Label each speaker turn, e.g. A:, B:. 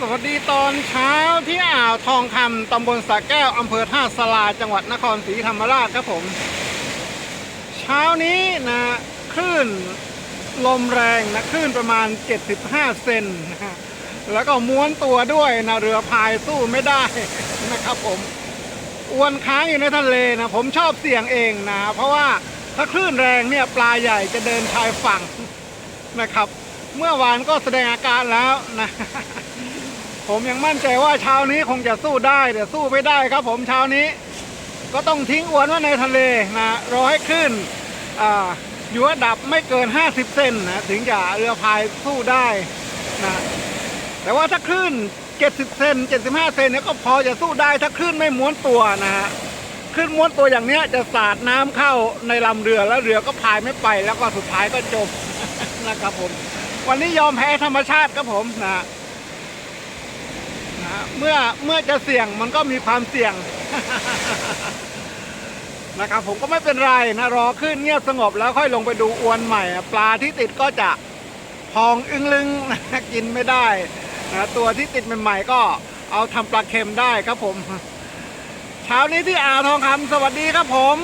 A: สวัสดีตอนเช้าที่อ่าวทองคำตำบลสระแก้วอำเภอท่าสลาจังหวัดนครศรีธรรมราชครับผม เช้านี้นะคลื่นลมแรงนะคลื่นประมาณ 75 เซนนะฮะแล้วก็ม้วนตัวด้วยนะเรือพายสู้ไม่ได้นะครับผมอวนค้างอยู่ในทะเลนะผมชอบเสี่ยงเองนะ เพราะว่าถ้าคลื่นแรงเนี่ยปลาใหญ่จะเดินชายฝั่งนะครับ เมื่อวานก็แสดงอาการแล้วนะ ผมยังมั่นใจว่าเช้านี้คงจะสู้ได้แต่สู้ไม่ได้ครับ ผมเช้านี้ ก็ต้องทิ้งอวนไว้ในทะเลนะรอให้คลื่นอ่าอยู่ระดับไม่เกิน 50 เซนนะถึงจะเรือพายสู้ได้นะแต่ว่าถ้าคลื่น 70 เซน75 เซนเนี่ยก็พอจะสู้ได้ถ้าคลื่นไม่ม้วนตัวนะฮะคลื่นม้วนตัวอย่างเนี้ยจะสาดน้ำเข้าในลำเรือแล้วเรือก็พายไม่ไป แล้วก็สุดท้ายก็จมนะครับผม วันนี้ยอมแพ้ธรรมชาติครับผมนะ เมื่อเมื่อจะเสี่ยงมันก็มีความเสี่ยง นะครับผมก็ไม่เป็นไรนะรอขึ้นเงียบสงบแล้วค่อยลงไปดูอวนใหม่ ปลาที่ติดก็จะพองอึ้งลึงนะกินไม่ได้นะตัวที่ติดใหม่ๆก็เอาทำปลาเค็มได้ครับผม เช้านี้ที่อ่าวทองคำสวัสดีครับผม